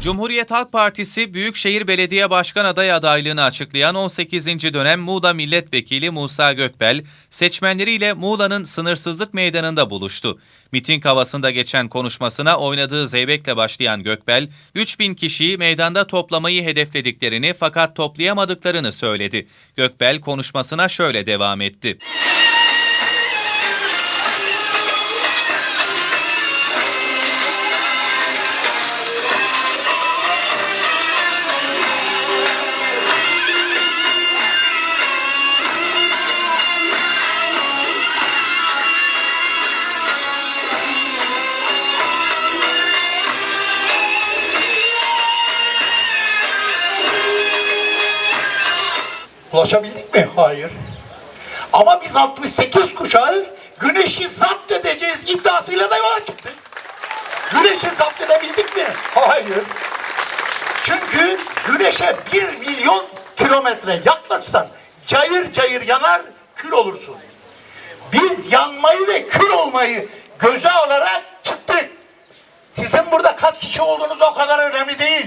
Cumhuriyet Halk Partisi Büyükşehir Belediye Başkan adayı adaylığını açıklayan 18. dönem Muğla Milletvekili Musa Gökbel, seçmenleriyle Muğla'nın sınırsızlık meydanında buluştu. Miting havasında geçen konuşmasına oynadığı zeybekle başlayan Gökbel, 3000 kişiyi meydanda toplamayı hedeflediklerini fakat toplayamadıklarını söyledi. Gökbel konuşmasına şöyle devam etti. Ulaşabildik mi? Hayır. Ama biz 68 kuşağı güneşi zapt edeceğiz iddiasıyla da yola. Güneşi zapt edebildik mi? Hayır. Çünkü güneşe bir milyon kilometre yaklaşsan cayır cayır yanar kül olursun. Biz yanmayı ve kül olmayı göze alarak çıktık. Sizin burada kaç kişi olduğunuz o kadar önemli değil.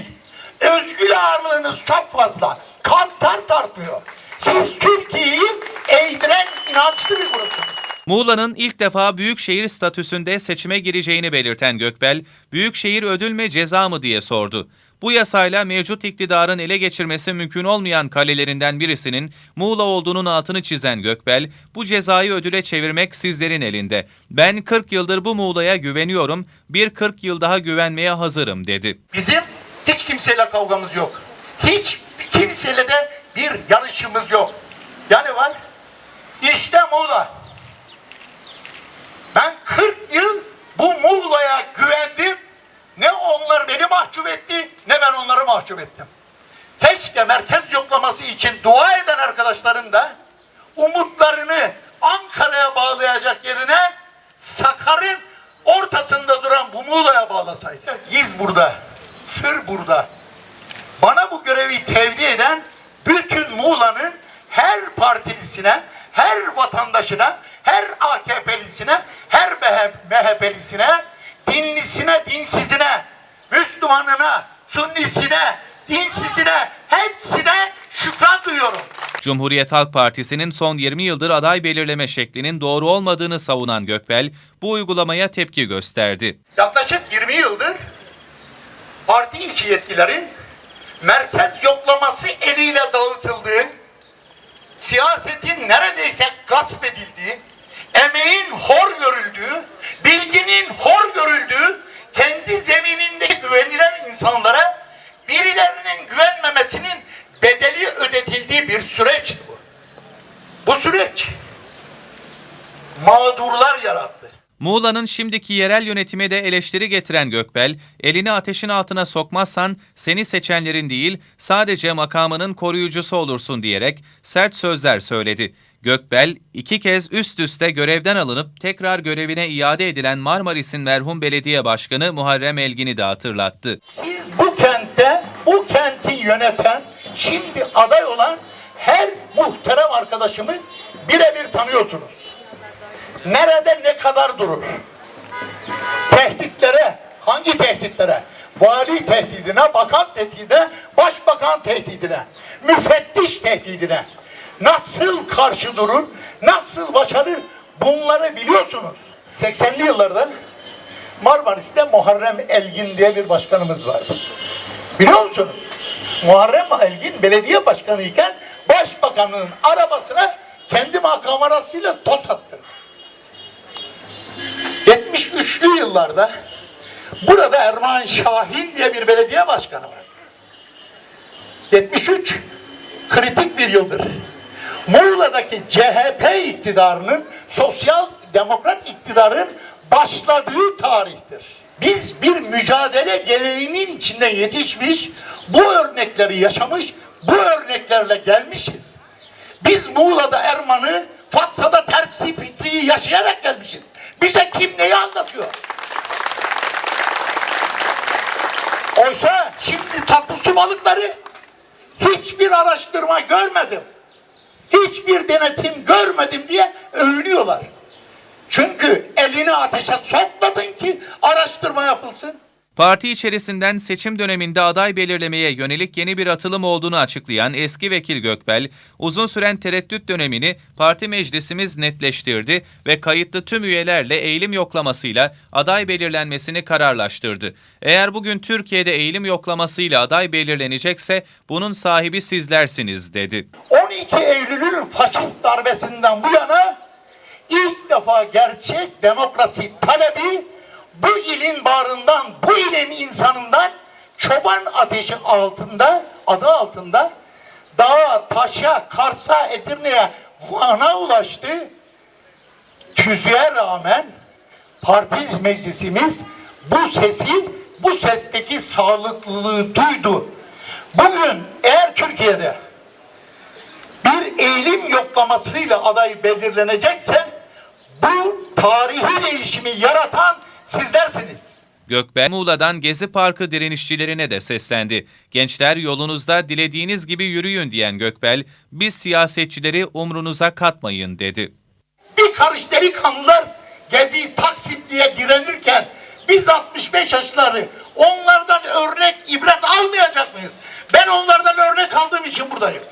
Özgül ağırlığınız çok fazla. Kantar tartmıyor. Siz Türkiye'yi eğdiren inançlı bir grupsunuz. Muğla'nın ilk defa büyükşehir statüsünde seçime gireceğini belirten Gökbel, büyükşehir ödül mü ceza mı diye sordu. Bu yasayla mevcut iktidarın ele geçirmesi mümkün olmayan kalelerinden birisinin Muğla olduğunun altını çizen Gökbel, bu cezayı ödüle çevirmek sizlerin elinde. Ben 40 yıldır bu Muğla'ya güveniyorum, bir 40 yıl daha güvenmeye hazırım dedi. Bizim hiç kimseyle kavgamız yok. Hiç kimseyle de bir yarışımız yok. Yani var. İşte Muğla. Ben 40 yıl bu Muğla'ya güvendim. Ne onlar beni mahcup etti ne ben onları mahcup ettim. Keşke merkez yoklaması için dua eden arkadaşlarım da umutlarını Ankara'ya bağlayacak yerine Sakar'ın ortasında duran bu Muğla'ya bağlasaydı. Giz burada, sır burada. Bana bu görevi tevdi eden bütün Muğla'nın her partilisine, her vatandaşına, her AKP'lisine, her MHP'lisine, dinlisine, dinsizine, Müslümanına, Sunnisine, dinsizine, hepsine şükran duyuyorum. Cumhuriyet Halk Partisi'nin son 20 yıldır aday belirleme şeklinin doğru olmadığını savunan Gökbel, bu uygulamaya tepki gösterdi. Yaklaşık 20 yıldır parti içi yetkilerin merkez yoklaması eliyle dağıtıldığı, siyasetin neredeyse gasp edildiği, emeğin hor görüldüğü, bilginin hor görüldüğü, kendi zemininde güvenilen insanlara birilerinin güvenmemesinin bedeli ödetildiği bir süreçti bu. Bu süreç mağdurlar yarattı. Muğla'nın şimdiki yerel yönetime de eleştiri getiren Gökbel, elini ateşin altına sokmazsan seni seçenlerin değil sadece makamının koruyucusu olursun diyerek sert sözler söyledi. Gökbel, iki kez üst üste görevden alınıp tekrar görevine iade edilen Marmaris'in merhum belediye başkanı Muharrem Elgin'i de hatırlattı. Siz bu kentte, bu kenti yöneten, şimdi aday olan her muhterem arkadaşımı birebir tanıyorsunuz. Nerede ne kadar durur? Tehditlere, hangi tehditlere? Vali tehdidine, bakan tehdidine, başbakan tehdidine, müfettiş tehdidine nasıl karşı durur, nasıl başarır bunları biliyorsunuz. 80'li yıllarda Marmaris'te Muharrem Elgin diye bir başkanımız vardı. Biliyor musunuz? Muharrem Elgin belediye başkanı iken başbakanın arabasına kendi makam arasıyla toz attırdı. 73'lü yıllarda burada Erman Şahin diye bir belediye başkanı vardı. 73 kritik bir yıldır. Muğla'daki CHP iktidarının sosyal demokrat iktidarın başladığı tarihtir. Biz bir mücadele geleneğinin içinde yetişmiş, bu örnekleri yaşamış, bu örneklerle gelmişiz. Biz Muğla'da Erman'ı, Fatsa'da tersi fikriyi yaşayarak gelmişiz. Bize kim neyi anlatıyor? Oysa şimdi tatlı su balıkları hiçbir araştırma görmedim. Hiçbir denetim görmedim diye övünüyorlar. Çünkü elini ateşe sokmadın ki araştırma yapılsın. Parti içerisinden seçim döneminde aday belirlemeye yönelik yeni bir atılım olduğunu açıklayan eski vekil Gökbel, uzun süren tereddüt dönemini parti meclisimiz netleştirdi ve kayıtlı tüm üyelerle eğilim yoklamasıyla aday belirlenmesini kararlaştırdı. Eğer bugün Türkiye'de eğilim yoklamasıyla aday belirlenecekse bunun sahibi sizlersiniz dedi. 12 Eylül'ün faşist darbesinden bu yana ilk defa gerçek demokrasi talebi bu ilin bağrından, bu ilin insanından çoban ateşi altında, adı altında dağa, taşa, Kars'a, Edirne'ye, Van'a ulaştı. Tüzüğe rağmen parti meclisimiz bu sesi, bu sesteki sağlıklılığı duydu. Bugün eğer Türkiye'de bir eğilim yoklamasıyla aday belirlenecekse bu tarihi değişimi yaratan sizlersiniz. Gökbel, Muğla'dan Gezi Parkı direnişçilerine de seslendi. Gençler yolunuzda dilediğiniz gibi yürüyün diyen Gökbel, biz siyasetçileri umrunuza katmayın dedi. Bir karış delikanlılar Gezi Taksimli'ye direnirken biz 65 yaşları onlardan örnek ibret almayacak mıyız? Ben onlardan örnek aldığım için buradayım.